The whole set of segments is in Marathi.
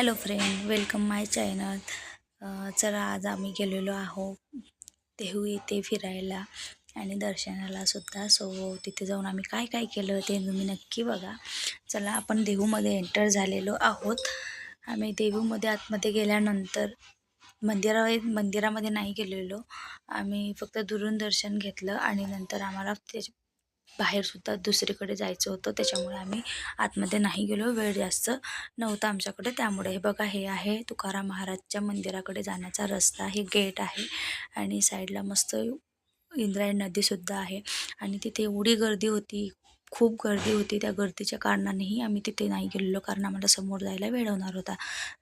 Hello friend welcome my channel चला आज आम्ही गेलेलो आहो देहू येथे फिरायला आणि दर्शनाला सुद्धा. सो तिथे जाऊन आम्ही काय काय केलं ते तुम्ही नक्की बघा. चला आपण देहूमध्ये एंटर झालेलो आहोत. आम्ही देहूमध्ये आतमध्ये गेल्यानंतर मंदिरा मंदिरामध्ये नाही गेलेलो. आम्ही फक्त दुरून दर्शन घेतलं आणि नंतर आम्हाला त्याच्या बाहेरसुद्धा दुसरीकडे जायचं होतं. त्याच्यामुळे आम्ही आतमध्ये नाही गेलो. वेळ जास्त नव्हता आमच्याकडे. त्यामुळे हे बघा हे आहे तुकाराम महाराजच्या मंदिराकडे जाण्याचा रस्ता. हे गेट आहे आणि साईडला मस्त इंद्रायण नदीसुद्धा आहे. आणि तिथे एवढी गर्दी होती. खूप गर्दी होती त्या गर्दीच्या कारणानेही आम्ही तिथे नाही गेलेलो कारण आम्हाला समोर जायला वेळ होणार होता.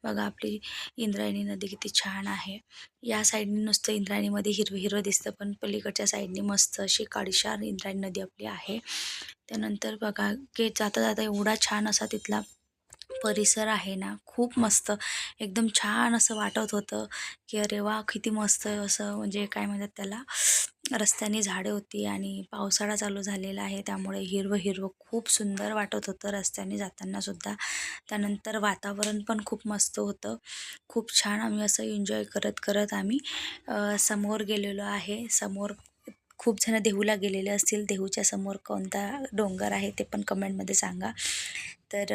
बघा आपली इंद्रायणी नदी किती छान आहे. या साईडने नुसतं इंद्रायणीमध्ये हिरवं हिरवं दिसतं पण पलीकडच्या साईडने मस्त अशी काळीशार इंद्रायणी नदी आपली आहे. त्यानंतर बघा गेट जाता जाता एवढा छान असा तिथला परिसर आहे ना खूप मस्त. एकदम छान असं वाटत होतं की अरे वा किती मस्त असं म्हणजे काय म्हणतात त्याला? रस्त्याने झाडे होती आणि पावसाळा चालू झालेला आहे. त्यामुळे हिरवं हिरवं खूप सुंदर वाटत होतं रस्त्याने जाताना सुद्धा. त्यानंतर वातावरण पण खूप मस्त होतं. खूप छान आम्ही असं एन्जॉय करत करत आम्ही समोर गेलेलो आहे. समोर खूप जण देहूला गेलेले असतील. देहूच्या समोर कोणता डोंगर आहे ते पण कमेंटमध्ये सांगा. तर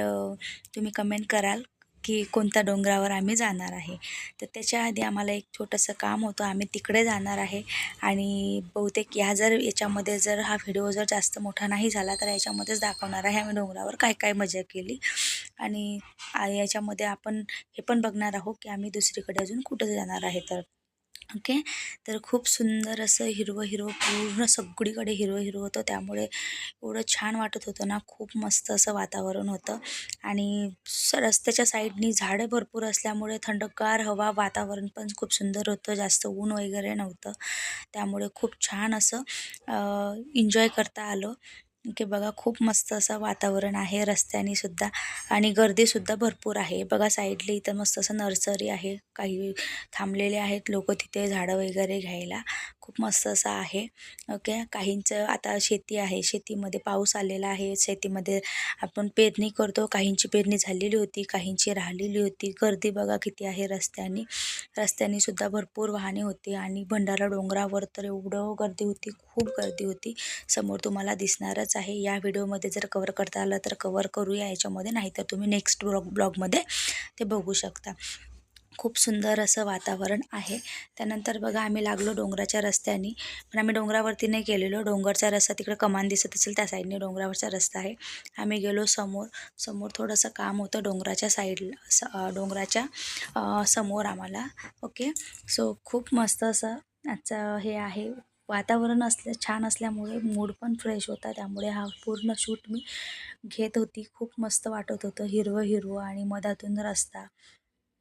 तुम्ही कमेंट कराल. की कोणत्या डोंगरावर आम्ही जाणार आहे. तर त्याच्या आधी आम्हाला एक छोटंसं काम होतं. आम्ही तिकडे जाणार आहे. आणि बहुतेक ह्या जर याच्यामध्ये जर हा व्हिडिओ जर जास्त मोठा नाही झाला तर याच्यामध्येच दाखवणार आहे आम्ही डोंगरावर काय काय मजा केली. आणि याच्यामध्ये आपण हे पण बघणार आहोत की आम्ही दुसरीकडे अजून कुठं जाणार आहे तर. ओके? तर खूप सुंदर असं हिरवं हिरवं पूर्ण सगळीकडे हिरवं हिरवं होतं. त्यामुळे एवढं छान वाटत होतं ना. खूप मस्त असं वातावरण होतं. आणि स रस्त्याच्या साईडनी झाडं भरपूर असल्यामुळे थंडगार हवा वातावरण पण खूप सुंदर होतं. जास्त ऊन वगैरे नव्हतं. त्यामुळे खूप छान असं एन्जॉय करता आलं. की बघा खूप मस्त असं वातावरण आहे रस्त्याने सुद्धा आणि गर्दीसुद्धा भरपूर आहे. बघा साईडला इथं मस्त असं नर्सरी आहे. काही थांबलेले आहेत लोक तिथे झाडं वगैरे घ्यायला. खूप मस्त असं आहे. ओके? काहींचं आता शेती आहे. शेतीमध्ये पाऊस आलेला आहे. शेतीमध्ये आपण पेरणी करतो. काहींची पेरणी झालेली होती काहींची राहिलेली होती. गर्दी बघा किती आहे रस्त्याने. रस्त्याने सुद्धा भरपूर वाहने होती आणि भंडारा डोंगरावर तर एवढं गर्दी होती खूप गर्दी होती. समोर तुम्हाला दिसणारच आहे. या व्हिडिओमध्ये जर कवर करता आलं तर कवर करूया याच्यामध्ये. नाहीतर तुम्ही नेक्स्ट ब्लॉग ब्लॉगमध्ये ते बघू शकता. खूप सुंदर असं वातावरण आहे. त्यानंतर बघा आम्ही लागलो डोंगराच्या रस्त्याने. पण आम्ही डोंगरावरती नाही गेलेलो. डोंगरचा रस्ता तिकडे कमान दिसत असेल त्या साईडने डोंगरावरचा रस्ता आहे. आम्ही गेलो समोर. समोर थोडंसं काम होतं डोंगराच्या साईडला डोंगराच्या समोर आम्हाला. ओके? सो खूप मस्त असं आजचं हे आहे. वातावरण असल्या छान असल्यामुळे मूड पण फ्रेश होता. त्यामुळे हा पूर्ण शूट मी घेत होती. खूप मस्त वाटत होतं. हिरवं हिरवं आणि मधातून रस्ता.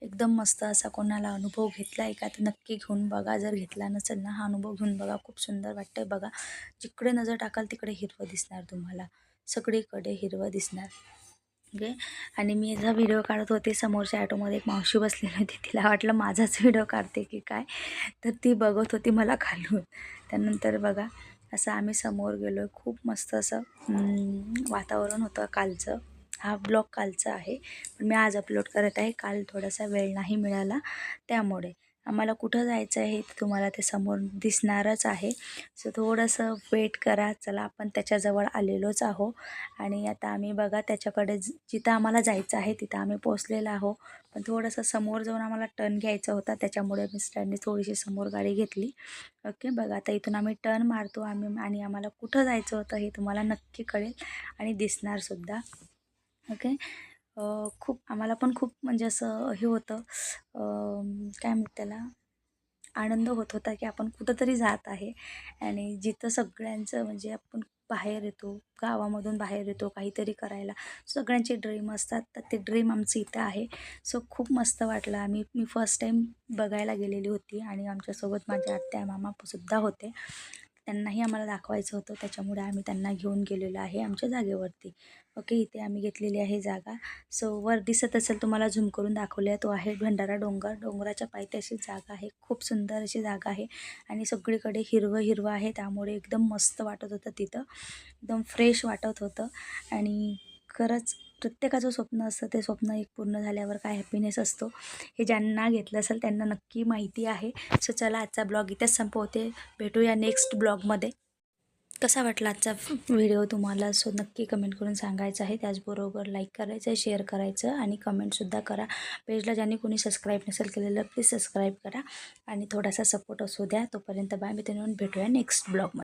एकदम मस्त असा कोणाला अनुभव घेतला आहे का तर नक्की घेऊन बघा. जर घेतला नसेल ना हा अनुभव घेऊन बघा. खूप सुंदर वाटतंय बघा. जिकडे नजर टाकाल तिकडे हिरवं दिसणार तुम्हाला. सगळीकडे हिरवं दिसणार. ओके? आणि मी जर व्हिडिओ काढत होते समोरच्या ॲटोमध्ये एक मावशी बसलेली होती. तिला वाटलं माझाच व्हिडिओ काढते की काय? तर ती बघत होती मला खालून. त्यानंतर बघा असं आम्ही समोर गेलो खूप मस्त असं वातावरण होतं कालचं. हा ब्लॉग कालचा आहे. पण मी आज अपलोड करत आहे. काल थोडासा वेळ नाही मिळाला त्यामुळे. आम्हाला कुठं जायचं आहे तुम्हाला ते समोर दिसणारच आहे. सो थोडंसं वेट करा. चला आपण त्याच्याजवळ आलेलोच आहो. आणि आता आम्ही बघा त्याच्याकडे जिथं आम्हाला जायचं आहे तिथं आम्ही पोचलेलो आहो. पण थोडंसं समोर जाऊन आम्हाला टर्न घ्यायचा होता. त्याच्यामुळे मिस्टरांनी थोडीशी समोर गाडी घेतली. ओके बघा आता इथून आम्ही टर्न मारतो आम्ही आणि आम्हाला कुठं जायचं होतं हे तुम्हाला नक्की कळेल आणि दिसणारसुद्धा ओके? खूप आम्हाला पण खूप म्हणजे असं हे होतं. काय म्हणत त्याला? आनंद होत होता की आपण कुठंतरी जात आहे. आणि जिथं सगळ्यांचं म्हणजे आपण बाहेर येतो गावामधून बाहेर येतो काहीतरी करायला. सगळ्यांचे ड्रीम असतात तर ते ड्रीम आमचं इथं आहे. सो खूप मस्त वाटलं. आम्ही मी फर्स्ट टाईम बघायला गेलेली होती आणि आमच्यासोबत माझ्या आत्या मामासुद्धा होते. त्यांनाही आम्हाला दाखवायचं होतं. त्याच्यामुळे आम्ही त्यांना घेऊन गेलेलो आहे आमच्या जागेवरती. ओके इथे आम्ही घेतलेली आहे जागा. सो वर दिसत असेल तुम्हाला झूम करून दाखवले तो आहे भंडारा डोंगर. डोंगराच्या पायथ्याशी जागा आहे. खूप सुंदर अशी जागा आहे. आणि सगळीकडे हिरवं हिरवं आहे. त्यामुळे एकदम मस्त वाटत होतं तिथं. एकदम फ्रेश वाटत होतं. आणि खरंच प्रत्येकाचं स्वप्न असतं. ते स्वप्न एक पूर्ण झाल्यावर काय हॅपीनेस असतो हे ज्यांना घेतलं असेल त्यांना नक्की माहिती आहे. सो चला आजचा ब्लॉग इथेच संपवते. भेटूया नेक्स्ट ब्लॉगमध्ये कसा वाटला आजचा व्हिडिओ तुम्हाला? सो नक्की कमेंट करून सांगायचं आहे. त्याचबरोबर लाईक करायचं आहे शेअर करायचं आणि कमेंटसुद्धा करा. पेजला ज्यांनी कोणी सबस्क्राईब नसेल केलेलं प्लीज सबस्क्राईब करा आणि थोडासा सपोर्ट असू द्या. तोपर्यंत बाय मी भेटूया नेक्स्ट ब्लॉगमध्ये